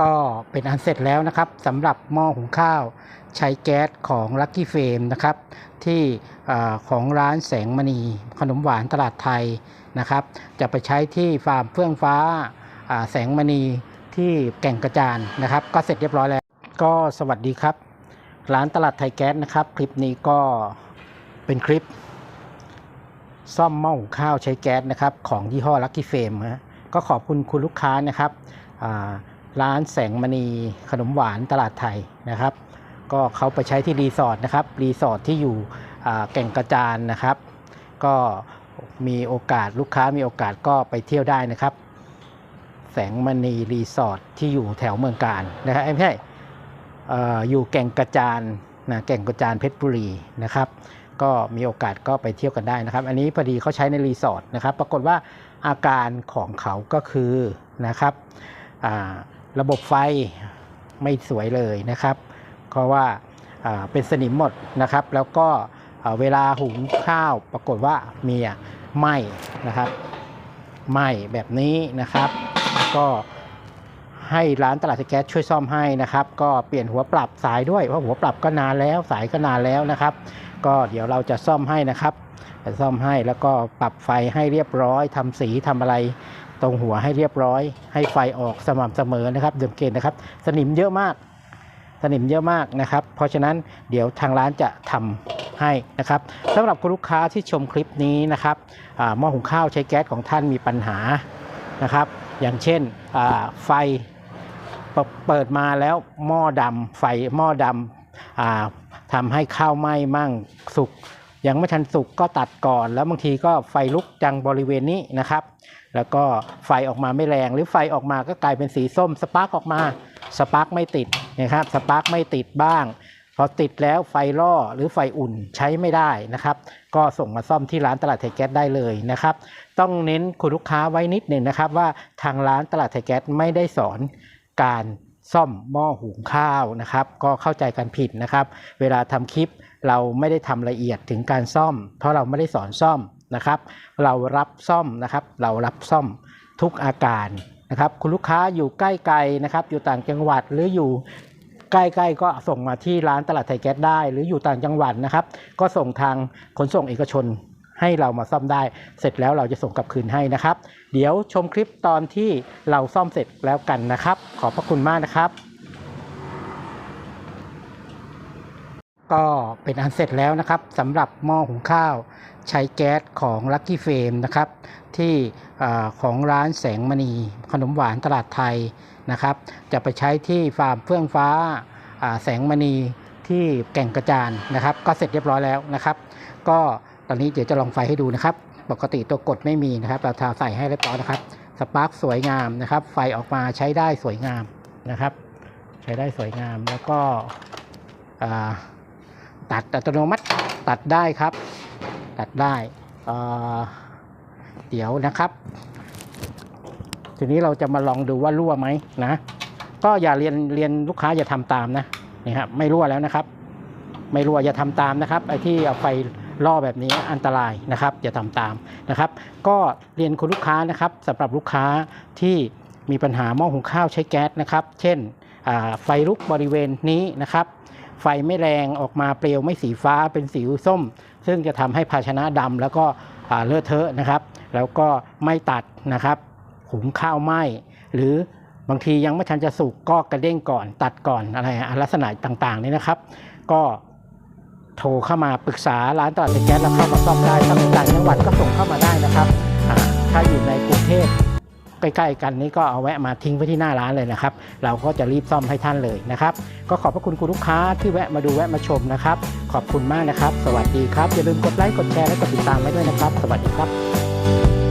ก็เป็นอันเสร็จแล้วนะครับสำหรับหม้อหุงข้าวใช้แก๊สของ Lucky f a m e นะครับ ที่ของร้านแสงมณีขนมหวานตลาดไทยนะครับ จะไปใช้ที่ฟาร์มเฟื่องฟ้าแสงมณีที่แก่งกระจานนะครับ ก็เสร็จเรียบร้อยแล้ว ก็สวัสดีครับ ร้านตลาดไทยแก๊สนะครับ คลิปนี้ก็เป็นคลิป ซ่อมหม้อหุงข้าวใช้แก๊สนะครับ ของยี่ห้อ Lucky f a m e นะก็ขอบคุณคุณลูกค้านะครับอ่า ร้านแสงมณีขนมหวานตลาดไทยนะครับ ก็เขาไปใช้ที่รีสอร์ทนะครับรีสอร์ทที่อยู่แก่งกระจานนะครับ ก็มีโอกาสลูกค้ามีโอกาสก็ไปเที่ยวได้นะครับ แสงมณีรีสอร์ทที่อยู่แถวเมืองการนะครับไม่ใช่อออยู่แก่งกระจานนะแก่งกระจานเพชรบุรีนะครับ ก็มีโอกาสก็ไปเที่ยวกันได้นะครับ อันนี้พอดีเขาใช้ในรีสอร์ทนะครับ ปรากฏว่าอาการของเขาก็คือนะครับอ่า ระบบไฟไม่สวยเลยนะครับ เพราะว่าเป็นสนิมหมดนะครับ แล้วก็เวลาหุงข้าวปรากฏว่ามีไหม้นะครับไหม้แบบนี้นะครับ ก็ให้ร้านตลาดไทยแก๊สช่วยซ่อมให้นะครับ ก็เปลี่ยนหัวปรับสายด้วยเพราะหัวปรับก็นานแล้วสายก็นานแล้วนะครับ ก็เดี๋ยวเราจะซ่อมให้นะครับจะซ่อมให้แล้วก็ปรับไฟให้เรียบร้อยทำสีทำอะไร ตรงหัวให้เรียบร้อย ให้ไฟออกสม่ำเสมอนะครับเดิมเกณฑ์นะครับ สนิมเยอะมาก สนิมเยอะมากนะครับ เพราะฉะนั้นเดี๋ยวทางร้านจะทำให้นะครับสำหรับคุณลูกค้าที่ชมคลิปนี้นะครับหม้อหุงข้าวใช้แก๊สของท่านมีปัญหานะครับ อย่างเช่นไฟเปิดมาแล้วหม้อดำไฟหม้อดำอ่าทำให้ข้าวไหม้มั่งสุก ยังไม่ทันสุกก็ตัดก่อน แล้วบางทีก็ไฟลุกจังบริเวณนี้นะครับ แล้วก็ไฟออกมาไม่แรงหรือไฟออกมาก็กลายเป็นสีส้มสปาร์กออกมาสปาร์กไม่ติดนะครับสปาร์กไม่ติดบ้าง พอติดแล้วไฟล่อหรือไฟอุ่นใช้ไม่ได้นะครับ ก็ส่งมาซ่อมที่ร้านตลาดไทยแก๊สได้เลยนะครับ ต้องเน้นคุณลูกค้าไว้นิดหนึ่งนะครับว่าทางร้านตลาดไทยแก๊สไม่ได้สอนการ ซ่อมหม้อหุงข้าวนะครับ ก็เข้าใจกันผิดนะครับ เวลาทำคลิปเราไม่ได้ทำละเอียดถึงการซ่อม เพราะเราไม่ได้สอนซ่อมนะครับ เรารับซ่อมนะครับ เรารับซ่อมทุกอาการนะครับ คุณลูกค้าอยู่ใกล้ไกลนะครับ อยู่ต่างจังหวัดหรืออยู่ใกล้ๆก็ส่งมาที่ร้านตลาดไทยแก๊สได้ หรืออยู่ต่างจังหวัดนะครับ ก็ส่งทางขนส่งเอกชน ให้เรามาซ่อมได้ เสร็จแล้วเราจะส่งกลับคืนให้นะครับ เดี๋ยวชมคลิปตอนที่เราซ่อมเสร็จแล้วกันนะครับ ขอบพระคุณมากนะครับก็เป็นอันเสร็จแล้วนะครับสำหรับหม้อหุงข้าวใช้แก๊สของ Lucky f a m e นะครับ ที่ของร้านแสงมณีขนมหวานตลาดไทยนะครับ จะไปใช้ที่ฟาร์มเฟื่องฟ้าแสงมณีที่แก่งกระจานนะครับ ก็เสร็จเรียบร้อยแล้วนะครับ ก็ ตอนนี้เดี๋ยวจะลองไฟให้ดูนะครับ ปกติตัวกดไม่มีนะครับ เราทาใส่ให้เรียบร้อยนะครับ สปาร์คสวยงามนะครับ ไฟออกมาใช้ได้สวยงามนะครับ ใช้ได้สวยงามแล้วก็ตัดอัตโนมัติตัดได้ครับ ตัดได้เอ่อเดี๋ยวนะครับ ทีนี้เราจะมาลองดูว่ารั่วไหมนะ ก็อย่าเรียนเรียนลูกค้าอย่าทำตามนะนี่ครับไม่รั่วแล้วนะครับ ไม่รั่วอย่าทำตามนะครับไอ้ที่เอาไฟ ล่อแบบนี้อันตรายนะครับอย่าทำตามนะครับ ก็เรียนคุณลูกค้านะครับสำหรับลูกค้าที่มีปัญหาหม้อหุงข้าวใช้แก๊สนะครับ เช่นไฟลุกบริเวณนี้นะครับ ไฟไม่แรงออกมาเปลวไม่สีฟ้าเป็นสีส้ม ซึ่งจะทำให้ภาชนะดำแล้วก็เลอะเทอะนะครับ แล้วก็ไม่ตัดนะครับหุงข้าวไหม้หรือบางทียังไม่ทันจะสุกก็กระเด้งก่อนตัดก่อนอะไรลักษณะต่างๆนี้นะครับ ก็ โทรเข้ามาปรึกษาร้านตลาดแก๊สแล้วเข้ามาซ่อมได้ถ้าเป็นต่างจังหวัดก็ส่งเข้ามาได้นะครับ ถ้าอยู่ในกรุงเทพใกล้ๆกันนี้ก็เอาแวะมาทิ้งไว้ที่หน้าร้านเลยนะครับ เราก็จะรีบซ่อมให้ท่านเลยนะครับ ก็ขอบพระคุณคุณลูกค้าที่แวะมาดูแวะมาชมนะครับ ขอบคุณมากนะครับ สวัสดีครับ อย่าลืมกดไลค์กดแชร์และกดติดตามไว้ด้วยนะครับ สวัสดีครับ